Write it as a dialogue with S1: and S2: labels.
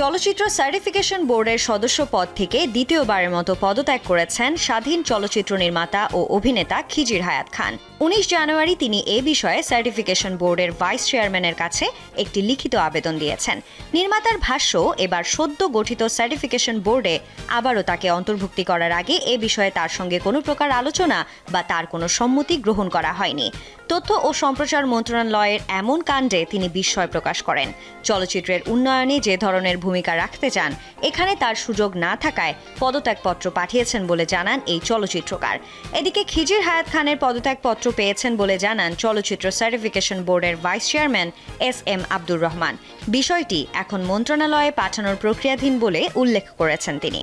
S1: চলচ্চিত্র সার্টিফিকেশন বোর্ডের সদস্য পদ থেকে দ্বিতীয়বারের মতো পদত্যাগ করেছেন স্বাধীন চলচ্চিত্র নির্মাতা ও অভিনেতা খিজির হায়াত খান। উনিশ জানুয়ারি তিনি এ বিষয়ে সার্টিফিকেশন বোর্ডের ভাইস চেয়ারম্যানের কাছে একটি লিখিত আবেদন দিয়েছেন। নির্মাতার ভাষ্য, এবার সদ্য গঠিত সার্টিফিকেশন বোর্ডে আবারও তাকে অন্তর্ভুক্তি করার আগে এ বিষয়ে তার সঙ্গে কোনো প্রকার আলোচনা বা তার কোনো সম্মতি গ্রহণ করা হয়নি। তথ্য ও সম্প্রচার মন্ত্রণালয়ের এমন কাণ্ডে তিনি বিস্ময় প্রকাশ করেন। চলচ্চিত্রের উন্নয়নে যে ধরনের ভূমিকা রাখতে চান, এখানে তার সুযোগ না থাকায় পদত্যাগপত্র পাঠিয়েছেন বলে জানান এই চলচ্চিত্রকার। এদিকে খিজির হায়াত খানের পদত্যাগপত্র পেয়েছেন বলে জানান চলচ্চিত্র সার্টিফিকেশন বোর্ডের vice chairman S M Abdur Rahman. বিষয়টি এখন মন্ত্রণালয়ে পাঠানোর প্রক্রিয়াধীন বলে উল্লেখ করেছেন তিনি।